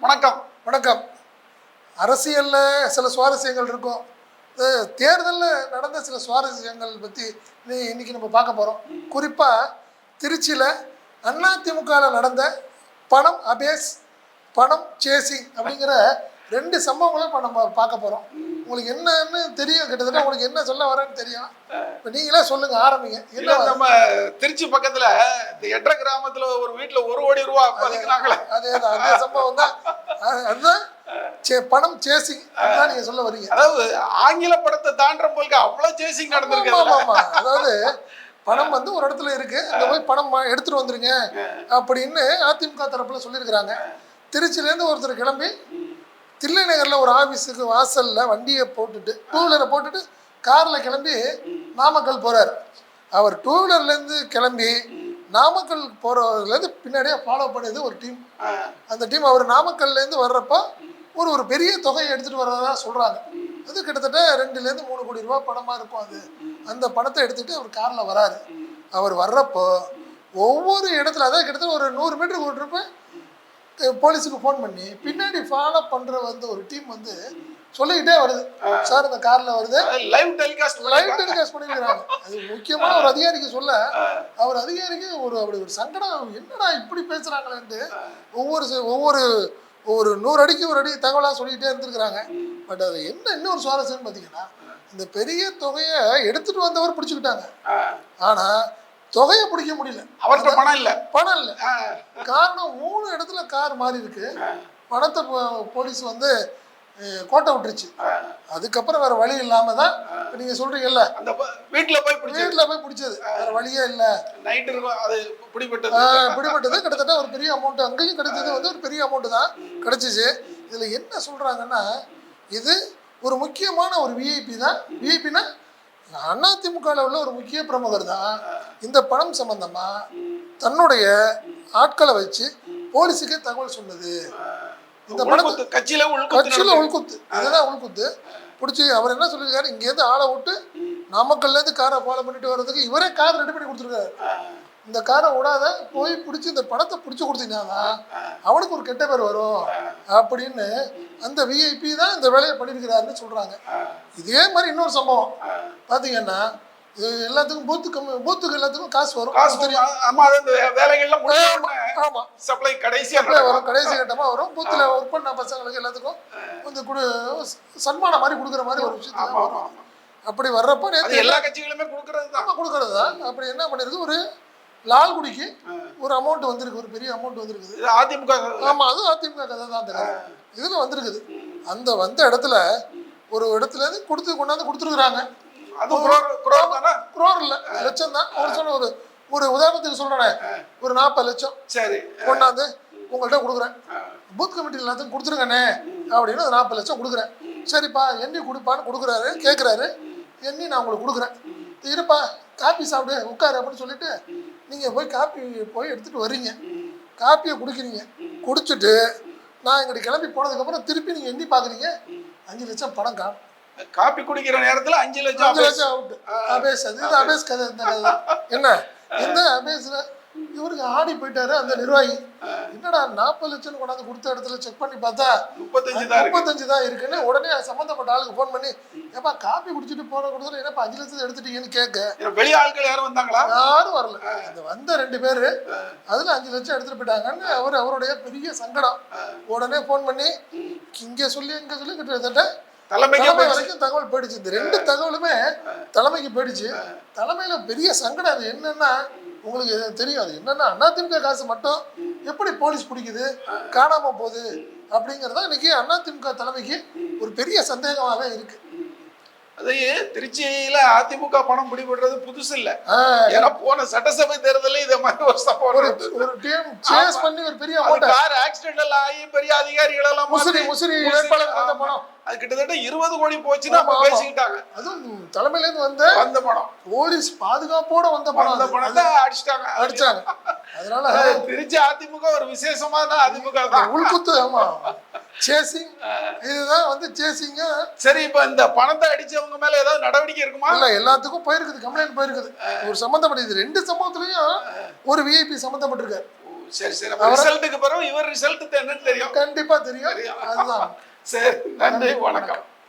வணக்கம். வணக்கம். அரசியலில் சில சுவாரஸ்யங்கள் இருக்கும். தேர்தலில் நடந்த சில சுவாரஸ்யங்கள் பற்றி இன்னைக்கு நம்ம பார்க்க போகிறோம் குறிப்பாக திருச்சியில் அதிமுகவில் நடந்த பணம் அபேஸ் பணம் சேசிங் அப்படிங்கிற ரெண்டு சம்பவங்களும் இப்போ நம்ம பார்க்க போகிறோம் உங்களுக்கு என்னன்னு தெரியும் கிட்டத்தட்ட. உங்களுக்கு என்ன சொல்ல வரேன்னு தெரியும். இப்போ நீங்களே சொல்லுங்க ஆரம்பிங்க. இல்ல என்ன நம்ம திருச்சி பக்கத்துல இந்த எட்ர கிராமத்துல ஒரு வீட்டுல ஒரு கோடி ரூபா அதே தான். அதே சம்பவம் தான். அதுதான் சே- பணம் சேசிங் அதுதான் நீங்கள் சொல்ல வரீங்க. அதாவது ஆங்கில படத்தை தாண்டுற போலுக்கு அவ்வளவு சேசிங் நடந்திருக்கு. அதாவது பணம் வந்து ஒரு இடத்துல இருக்கு. அந்த போய் பணம் எடுத்துட்டு வந்துருங்க அப்படின்னு அதிமுக தரப்புல சொல்லியிருக்கிறாங்க. திருச்சியிலேருந்து ஒருத்தர் கிளம்பி தில்லை நகர்ல ஒரு ஆபீஸுக்கு வாசல்ல வண்டியை போட்டுட்டு டூ வீலரை போட்டுட்டு கார்ல கிளம்பி நாமக்கல் போறாரு. அவர் டூ வீலர்லேருந்து கிளம்பி நாமக்கல் போறவர்லேருந்து பின்னாடியே ஃபாலோ பண்ணது ஒரு டீம் அந்த டீம் அவர் நாமக்கல்லேருந்து வர்றப்போ ஒரு ஒரு பெரிய தொகையை எடுத்துகிட்டு வர்றதா சொல்கிறாங்க அது கிட்டத்தட்ட ரெண்டுலேருந்து மூணு கோடி ரூபா பணமாக இருக்கும் அது. அந்த பணத்தை எடுத்துகிட்டு அவர் காரில் வராரு. அவர் வர்றப்போ ஒவ்வொரு இடத்துல அதாவது கிட்டத்தட்ட ஒரு நூறு மீட்டருக்கு ஒரு ட்ரிப்பு போலீஸுக்கு ஃபோன் பண்ணி பின்னாடி ஃபாலோ பண்ணுற வந்து ஒரு டீம் வந்து சொல்லிக்கிட்டே வருது. சார் இந்த காரில் வருது. லைவ் டெலிகாஸ்ட் லைவ் டெலிகாஸ்ட் பண்ணிருக்காங்க அது முக்கியமான ஒரு அதிகாரிக்கு சொல்ல அவர் அதிகாரிக்கு ஒரு அப்படி ஒரு சங்கடம். என்னடா இப்படி பேசுறாங்களேன்ட்டு ஒவ்வொரு ஒவ்வொரு ஒரு நூறு அடிக்கு ஒரு அடி தகவலாக சொல்லிக்கிட்டே இருந்திருக்கிறாங்க. பட் அது என்ன இன்னொரு சுவாரஸ்யம்னு பார்த்தீங்கன்னா இந்த பெரிய தொகையை எடுத்துட்டு வந்தவர் பிடிச்சிக்கிட்டாங்க. ஆனா தொகையை பிடிக்க முடியல. அவர்கிட்ட பணம் இல்ல. பணம் இல்லை. காரணம் மூணு இடத்துல கார் மாறி இருக்கு பணத்தை போலீஸ் வந்து கோட்டை விட்டுருச்சு. அதுக்கப்புறம் வேற வழி இல்லாம தான் நீங்க சொல்றீங்கல்ல. அந்த வீட்டுல போய் வீட்டில் போய் பிடிச்சது. வேற வழியே இல்லை. நைட் அது பிடிபட்டது. பிடிபட்டது. கிட்டத்தட்ட ஒரு பெரிய அமௌண்ட் அங்கேயும் கிடைச்சது வந்து ஒரு பெரிய அமௌண்ட் தான் கிடைச்சிச்சு. இதுல என்ன சொல்றாங்கன்னா இது ஒரு முக்கியமான ஒரு விஐபி தான். விஐபினா அதிமுகவில் உள்ள ஒரு முக்கிய பிரமுகர் தான். இந்த பணம் சம்பந்தமா தன்னுடைய ஆட்களை வச்சு போலீஸுக்கே தகவல் சொன்னது. இந்த உள்குத்து, கட்சியில கட்சியில். உள்குத்து. இதுதான் உள்குத்து. பிடிச்சி அவர் என்ன சொல்லியிருக்காரு? இங்கேருந்து ஆளை விட்டு நாமக்கல்லேருந்து காரை ஃபாலோ பண்ணிட்டு வர்றதுக்கு இவரே கார் ரெடி பண்ணி கொடுத்துருக்காரு. இந்த காரை விடாத போய் பிடிச்சி இந்த பணத்தை பிடிச்சி கொடுத்தீங்கன்னா அவனுக்கு ஒரு கெட்ட பேர் வரும் அப்படின்னு அந்த விஐபி தான் இந்த வேலையை பண்ணியிருக்கிறாருன்னு சொல்கிறாங்க இதே மாதிரி இன்னொரு சம்பவம். பார்த்தீங்கன்னா இது எல்லாத்துக்கும் பூத்து கம்மி பூத்துக்கு எல்லாத்துக்கும் காசு வரும். காசு தெரியும். ஆமா அந்த வேலைகள்லாம் சப்ளை கடைசியா அப்படியே நடக்கும். வரும் கடைசி கட்டமாக வரும். பூத்தில் ஒர்க் பண்ண பசங்களுக்கு எல்லாத்துக்கும் வந்து கொடு சன்மானம் மாதிரி கொடுக்குற மாதிரி ஒரு விஷயத்துல ஆமா, வரும். அப்படி வர்றப்போ நேற்று எல்லா கட்சிகளுமே கொடுக்கறது தான். கொடுக்கறது தான். அப்படி என்ன பண்ணிருக்கு? ஒரு லால்குடிக்கு ஒரு அமௌண்ட் வந்திருக்கு ஒரு பெரிய அமௌண்ட் வந்திருக்குது. அதிமுக ஆமா அதுவும் அதிமுக கதை தான் கதை. இதுல வந்திருக்குது. அந்த வந்த இடத்துல ஒரு இடத்துல இருந்து கொடுத்து கொண்டாந்து கொடுத்துருக்குறாங்க. அது குரோர் குரோர் தானே? குரோர் இல்ல. லட்சம் தான். ஒரு சொன்ன ஒரு ஒரு உதாரணத்துக்கு சொல்றேன். ஒரு நாற்பது லட்சம். சரி. கொண்டாந்து உங்கள்கிட்ட கொடுக்குறேன். பூத் கமிட்டி எல்லாத்துக்கும் கொடுத்துருங்கண்ணே. அப்படின்னு ஒரு நாற்பது லட்சம் கொடுக்குறேன். சரிப்பா எண்ணி கொடுப்பான்னு கொடுக்குறாரு கேட்குறாரு எண்ணி நான் உங்களுக்கு கொடுக்குறேன். இருப்பா காப்பி சாப்பிடு உட்காரு அப்படின்னு சொல்லிட்டு நீங்கள் போய் காப்பி போய் எடுத்துகிட்டு வர்றீங்க காப்பியை குடிக்கிறீங்க. குடிச்சிட்டு நான் இங்கிட்டு கிளம்பி போனதுக்கப்புறம் திருப்பி நீங்கள் எண்ணி பார்க்குறீங்க அஞ்சு லட்சம் பணம் காணும் காப்பி குடிக்கிற நேரத்துல அஞ்சு லட்சம் அஞ்சு. லட்சம் அவுட் அபேஸ். அது இது அபேஸ் கதை தான். என்ன அபேஸ்ல இவருக்கு ஆடி போயிட்டாரு அந்த நிர்வாகி. என்னடா நாற்பது லட்சம் கொண்டாந்து கொடுத்த இடத்துல செக் பண்ணி பார்த்தா முப்பத்தஞ்சு தான் முப்பத்தஞ்சு தான் இருக்குன்னு உடனே சம்மந்தப்பட்ட ஆளுக்கு ஃபோன் பண்ணி ஏப்பா காப்பி குடிச்சிட்டு போன கொடுத்துல என்னப்பா அஞ்சு லட்சத்தை எடுத்துட்டீங்கன்னு கேட்க. வெளி ஆட்கள் யாரும் வந்தாங்களா? யாரும் வரல. அந்த வந்த ரெண்டு பேரு அதுல அஞ்சு லட்சம் எடுத்துட்டு போயிட்டாங்கன்னு அவர் அவருடைய பெரிய சங்கடம். உடனே ஃபோன் பண்ணி இங்க சொல்லி இங்க சொல்லி கிட்டத்தட்ட தலைமைக்கு. வரைக்கும் தகவல் போயிடுச்சு. இந்த ரெண்டு தகவலுமே தலைமைக்கு போயிடுச்சு. தலைமையில பெரிய சங்கடம் அது. என்னன்னா உங்களுக்கு தெரியும். அது என்னன்னா அதிமுக காசு மட்டும் எப்படி போலீஸ் பிடிக்குது காணாம போகுது அப்படிங்கறத இன்னைக்கு அதிமுக தலைமைக்கு ஒரு பெரிய சந்தேகமாவே இருக்கு. அது திருச்சியில அதிமுக பணம் பிடிபடுறது புதுசு இல்ல. ஏன்னா போன சட்டசபை தேர்தலில் இதை மாதிரி ஒரு சம்பவம் ஒரு நடந்தது. ஒரு டீம் சேஸ் பண்ணி ஒரு பெரிய கார் ஆக்சிடென்ட் எல்லாம் ஆகி பெரிய அதிகாரிகள் எல்லாம் முசிறி முசிறி. பணம். அது கிட்டத்தட்ட இருபது கோடி போச்சுன்னு. பேசிக்கிட்டாங்க. அதுவும் தலைமையில இருந்து வந்த அந்த பணம். போலீஸ் பாதுகாப்போட வந்த பணம் அந்த. பணத்தை அடிச்சிட்டாங்க. அடிச்சாங்க. அதனால அது திருச்சி அதிமுக ஒரு விசேஷமான அதிமுக தான். உள்குத்து ஆமா. சேசிங் இதுதான் வந்து சேசிங்க சரி இப்ப இந்த பணத்தை அடிச்சவங்க மேல ஏதாவது நடவடிக்கை இருக்குமா? இல்ல எல்லாத்துக்கும் போயிருக்குது கம்ப்ளைண்ட் போயிருக்குது. ஒரு சம்மந்தப்பட்ட இது ரெண்டு சம்பவத்துலயும் ஒரு விஐபி சம்மந்தப்பட்டிருக்காரு சரி சரி. ரிசல்ட்டுக்கு பிறகு இவர் ரிசல்ட் என்னன்னு தெரியும். கண்டிப்பா தெரியும். அதுதான். சரி நன்றி வணக்கம்.